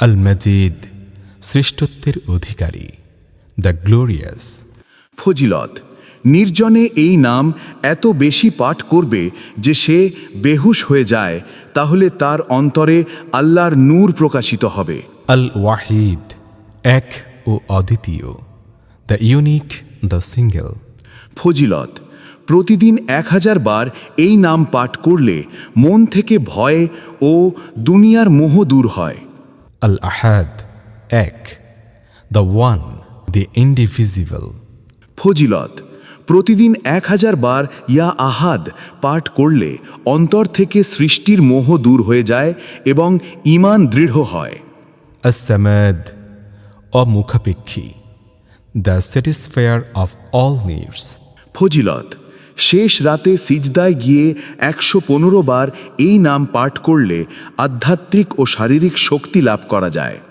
আল মজিদ শ্রেষ্ঠত্বের অধিকারী the glorious. ফজিলত নির্জনে এই নাম এত বেশি পাঠ করবে যে সে বেহুশ হয়ে যায় তাহলে তার অন্তরে আল্লাহর নূর প্রকাশিত হবে। আল ওয়াহিদ এক ও অদ্বিতীয় দ্য ইউনিক দ্য সিঙ্গেল। ফজিলত প্রতিদিন এক হাজার বার এই নাম পাঠ করলে মন থেকে ভয় ও দুনিয়ার মোহ দূর হয়। আল আহাদ এক দ্য ওয়ান দ্য ইন্ডিভিজিবল ফজিলত প্রতিদিন এক হাজার বার ইয়া আহাদ পাঠ করলে অন্তর থেকে সৃষ্টির মোহ দূর হয়ে যায় এবং ঈমান দৃঢ় হয়। আসামাদ অমুখাপেক্ষী the satisfier of all needs ফজিলত শেষ রাতে সিজদায় গিয়ে একশো পনেরো বার এই নাম পাঠ করলে আধ্যাত্মিক ও শারীরিক শক্তি লাভ করা যায়।